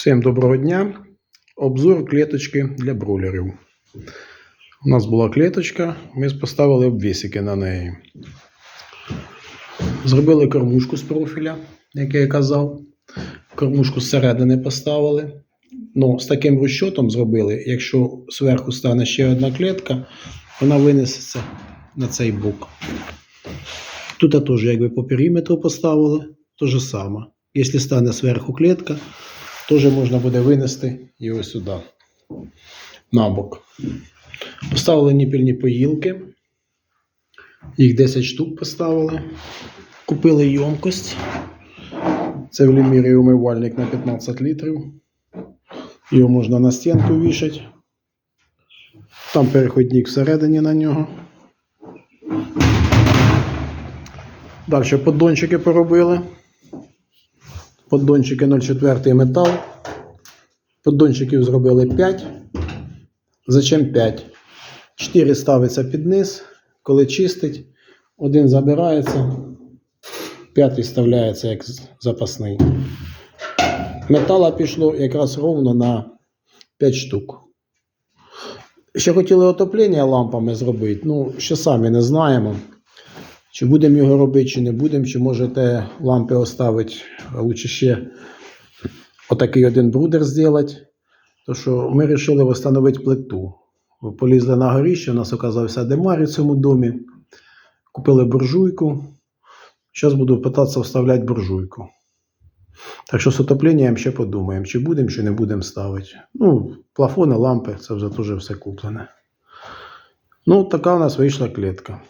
Всім доброго дня. Обзор клеточки для бройлерів. У нас була клеточка, ми поставили обвісики на неї. Зробили кормушку з профіля, як я казав. Кормушку зсередини поставили. Ну, з таким розчотом зробили, якщо зверху стане ще одна клетка, вона винесеться на цей бок. Тут теж якби по периметру поставили, то же саме. Якщо стане зверху клетка, теж можна буде винести його сюди, на бок. Поставили ніпільні поїлки. Їх 10 штук поставили. Купили ємкость. Це в лімірі умивальник на 15 літрів. Його можна на стінку вішати. Там переходник всередині на нього. Далі поддончики поробили. Поддончики 0,4 метал. Поддончиків зробили 5. Зачем 5? 4 ставиться під низ. Коли чистить, один забирається, п'ятий вставляється як запасний. Метала пішло якраз ровно на 5 штук. Ще хотіли отоплення лампами зробити, ну, ще самі не знаємо. Чи будемо його робити, чи не будемо, чи можете лампи оставити, а лучше ще отакий один брудер зробити. То що ми вирішили встановити плиту. Полізли на горіще, у нас оказався демар у цьому домі. Купили буржуйку. Зараз буду питатися вставляти буржуйку. Так що з отопленням ще подумаємо, чи будемо, чи не будемо ставити. Ну, плафони, лампи, це вже теж все куплене. Ну, така у нас вийшла клітка.